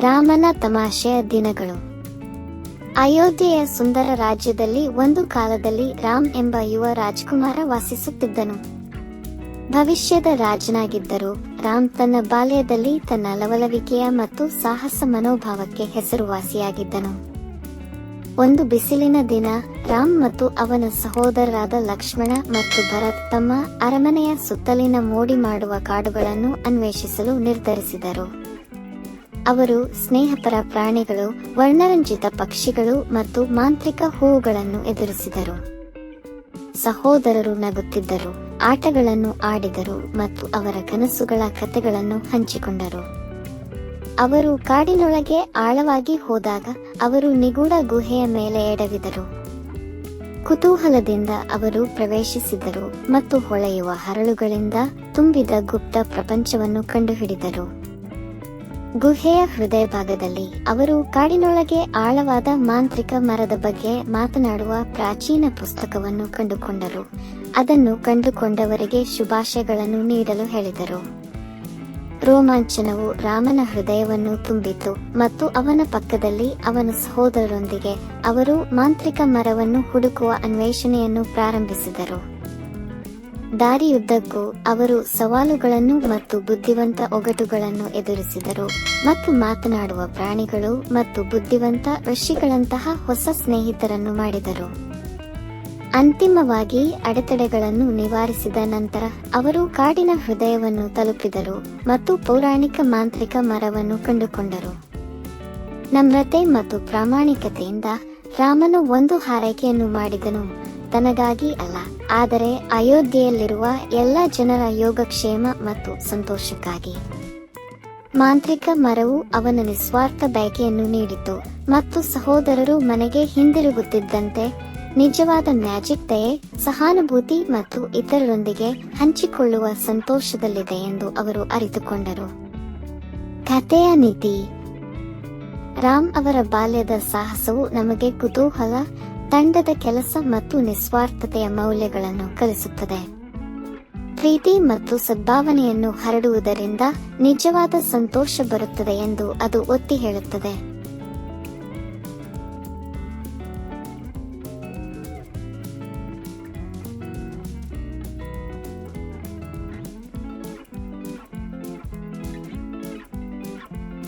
ರಾಮನ ತಮಾಷೆಯ ದಿನಗಳು. ಅಯೋಧ್ಯೆಯ ಸುಂದರ ರಾಜ್ಯದಲ್ಲಿ ಒಂದು ಕಾಲದಲ್ಲಿ ರಾಮ್ ಎಂಬ ಯುವ ರಾಜಕುಮಾರ ವಾಸಿಸುತ್ತಿದ್ದನು. ಭವಿಷ್ಯದ ರಾಜನಾಗಿದ್ದರು ರಾಮ್ ತನ್ನ ಬಾಲ್ಯದಲ್ಲಿ ತನ್ನ ಲವಲವಿಕೆಯ ಮತ್ತು ಸಾಹಸ ಮನೋಭಾವಕ್ಕೆ ಹೆಸರುವಾಸಿಯಾಗಿದ್ದನು. ಒಂದು ಬಿಸಿಲಿನ ದಿನ ರಾಮ್ ಮತ್ತು ಅವನ ಸಹೋದರರಾದ ಲಕ್ಷ್ಮಣ ಮತ್ತು ಭರತ್ ತಮ್ಮ ಅರಮನೆಯ ಸುತ್ತಲಿನ ಮೋಡಿ ಮಾಡುವ ಕಾಡುಗಳನ್ನು ಅನ್ವೇಷಿಸಲು ನಿರ್ಧರಿಸಿದರು. ಅವರು ಸ್ನೇಹಪರ ಪ್ರಾಣಿಗಳು, ವರ್ಣರಂಜಿತ ಪಕ್ಷಿಗಳು ಮತ್ತು ಮಾಂತ್ರಿಕ ಹೂವುಗಳನ್ನು ಎದುರಿಸಿದರು. ಸಹೋದರರು ನಗುತ್ತಿದ್ದರು, ಆಟಗಳನ್ನು ಆಡಿದರು ಮತ್ತು ಅವರ ಕನಸುಗಳ ಕಥೆಗಳನ್ನು ಹಂಚಿಕೊಂಡರು. ಅವರು ಕಾಡಿನೊಳಗೆ ಆಳವಾಗಿ ಹೋದಾಗ ಅವರು ನಿಗೂಢ ಗುಹೆಯ ಮೇಲೆ ಎಡವಿದರು. ಕುತೂಹಲದಿಂದ ಅವರು ಪ್ರವೇಶಿಸಿದರು ಮತ್ತು ಹೊಳೆಯುವ ಹರಳುಗಳಿಂದ ತುಂಬಿದ ಗುಪ್ತ ಪ್ರಪಂಚವನ್ನು ಕಂಡುಹಿಡಿದರು. ಗುಹೆಯ ಹೃದಯ ಭಾಗದಲ್ಲಿ ಅವರು ಕಾಡಿನೊಳಗೆ ಆಳವಾದ ಮಾಂತ್ರಿಕ ಮರದ ಬಗ್ಗೆ ಮಾತನಾಡುವ ಪ್ರಾಚೀನ ಪುಸ್ತಕವನ್ನು ಕಂಡುಕೊಂಡರು. ಅದನ್ನು ಕಂಡುಕೊಂಡವರಿಗೆ ಶುಭಾಶಯಗಳನ್ನು ನೀಡಲು ಹೇಳಿದರು. ರೋಮಾಂಚನವು ರಾಮನ ಹೃದಯವನ್ನು ತುಂಬಿತು ಮತ್ತು ಅವನ ಪಕ್ಕದಲ್ಲಿ ಅವನ ಸಹೋದರರೊಂದಿಗೆ ಅವರು ಮಾಂತ್ರಿಕ ಮರವನ್ನು ಹುಡುಕುವ ಅನ್ವೇಷಣೆಯನ್ನು ಪ್ರಾರಂಭಿಸಿದರು. ದಾರಿಯುದ್ದಕ್ಕೂ ಅವರು ಸವಾಲುಗಳನ್ನು ಮತ್ತು ಬುದ್ಧಿವಂತ ಒಗಟುಗಳನ್ನು ಎದುರಿಸಿದರು ಮತ್ತು ಮಾತನಾಡುವ ಪ್ರಾಣಿಗಳು ಮತ್ತು ಬುದ್ಧಿವಂತ ಋಷಿಗಳಂತಹ ಹೊಸ ಸ್ನೇಹಿತರನ್ನು ಮಾಡಿದರು. ಅಂತಿಮವಾಗಿ ಅಡೆತಡೆಗಳನ್ನು ನಿವಾರಿಸಿದ ನಂತರ ಅವರು ಕಾಡಿನ ಹೃದಯವನ್ನು ತಲುಪಿದರು ಮತ್ತು ಪೌರಾಣಿಕ ಮಾಂತ್ರಿಕ ಮರವನ್ನು ಕಂಡುಕೊಂಡರು. ನಮ್ರತೆ ಮತ್ತು ಪ್ರಾಮಾಣಿಕತೆಯಿಂದ ರಾಮನು ಒಂದು ಹಾರೈಕೆಯನ್ನು ಮಾಡಿದನು, ತನಗಾಗಿ ಅಲ್ಲ, ಆದರೆ ಅಯೋಧ್ಯೆಯಲ್ಲಿರುವ ಎಲ್ಲ ಜನರ ಯೋಗಕ್ಷೇಮ ಮತ್ತು ಸಂತೋಷಕ್ಕಾಗಿ. ಮಾಂತ್ರಿಕ ಮರವು ಅವನ ನಿಸ್ವಾರ್ಥ ಬಯಕೆಯನ್ನು ನೀಡಿತು ಮತ್ತು ಸಹೋದರರು ಮನೆಗೆ ಹಿಂದಿರುಗುತ್ತಿದ್ದಂತೆ ನಿಜವಾದ ಮ್ಯಾಜಿಕ್ ದಯೆ, ಸಹಾನುಭೂತಿ ಮತ್ತು ಇತರರೊಂದಿಗೆ ಹಂಚಿಕೊಳ್ಳುವ ಸಂತೋಷದಲ್ಲಿದೆ ಎಂದು ಅವರು ಅರಿತುಕೊಂಡರು. ಕಥೆಯ ನೀತಿ ರಾಮ್ ಅವರ ಬಾಲ್ಯದ ಸಾಹಸವು ನಮಗೆ ಕುತೂಹಲ, ತಂಡದ ಕೆಲಸ ಮತ್ತು ನಿಸ್ವಾರ್ಥತೆಯ ಮೌಲ್ಯಗಳನ್ನು ಕಲಿಸುತ್ತದೆ. ಪ್ರೀತಿ ಮತ್ತು ಸದ್ಭಾವನೆಯನ್ನು ಹರಡುವುದರಿಂದ ನಿಜವಾದ ಸಂತೋಷ ಬರುತ್ತದೆ ಎಂದು ಅದು ಒತ್ತಿ ಹೇಳುತ್ತದೆ.